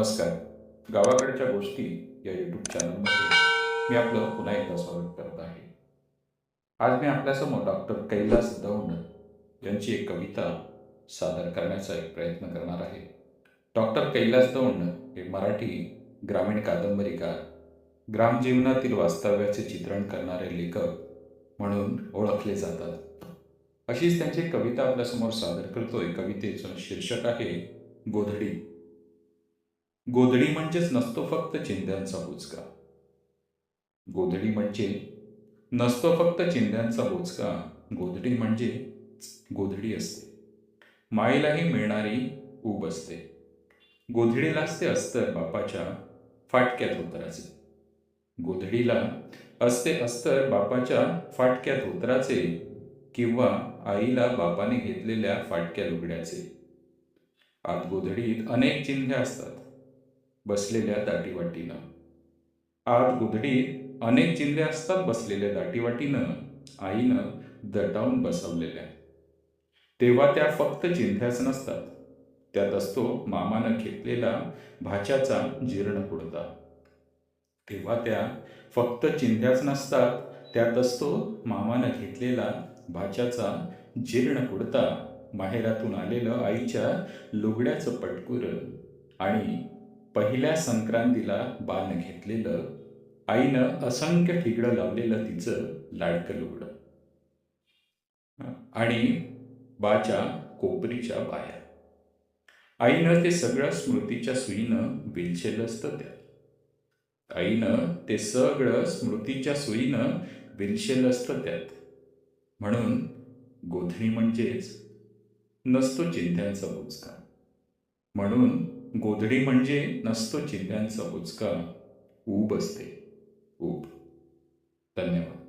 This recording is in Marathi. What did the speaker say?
नमस्कार. गावाकडच्या गोष्टी या यूट्यूब चॅनलमध्ये मी आपलं पुन्हा एकदा स्वागत करत आहे. आज मी आपल्यासमोर डॉक्टर कैलास दौंड यांची एक कविता सादर करण्याचा एक प्रयत्न करणार आहे. डॉक्टर कैलास दौंड हे मराठी ग्रामीण कादंबरीकार ग्रामजीवनातील वास्तव्याचे चित्रण करणारे लेखक म्हणून ओळखले जातात. अशीच त्यांची कविता आपल्यासमोर सादर करतोय. कवितेचं शीर्षक आहे गोधडी. गोधडी म्हणजेच नसतो फक्त चिंध्यांचा बुचका. गोधडी म्हणजे नसतो फक्त चिंध्यांचा बोचका गोधडी म्हणजे गोधडी असते. माईलाही मिळणारी ऊब असते. गोधडीला असते अस्तर बापाच्या फाटक्यात उतराचे गोधडीला असते अस्तर बापाच्या फाटक्यात उतराचे किंवा आईला बापाने घेतलेल्या फाटक्या लुगड्याचे आत गोधडीत अनेक चिन्हे असतात. बसलेल्या दाटीवाटीनं. आत गुदडीत अनेक चिंध्या असतात बसलेल्या दाटीवाटीनं आईनं दटावून बसवलेल्या. तेव्हा त्या फक्त चिंध्याच नसतात. त्यात असतो मामानं घेतलेला भाच्याचा जीर्ण कुडता तेव्हा त्या फक्त चिंध्याच नसतात त्यात असतो मामानं घेतलेला भाच्याचा जीर्ण कुडता माहेरातून आलेलं आईच्या लुगड्याचं पटकुर आणि पहिल्या संक्रांतीला बाण घेतलेलं आईनं असंख्य ठिगडं लावलेलं तिचं लाडकं लुगडं. आणि बाच्या कोपरीच्या बाया. आईनं ते सगळं स्मृतीच्या सुईनं विलचेलं असतं त्यात. आईनं ते सगळं स्मृतीच्या सुईनं विलशेलं असतं त्यात. म्हणून गोधडी म्हणजेच नसतो चिंत्यांचा बोचका. म्हणून गोधडी म्हणजे नसतो चिंध्यांचा उचका ऊब असते ऊब. धन्यवाद.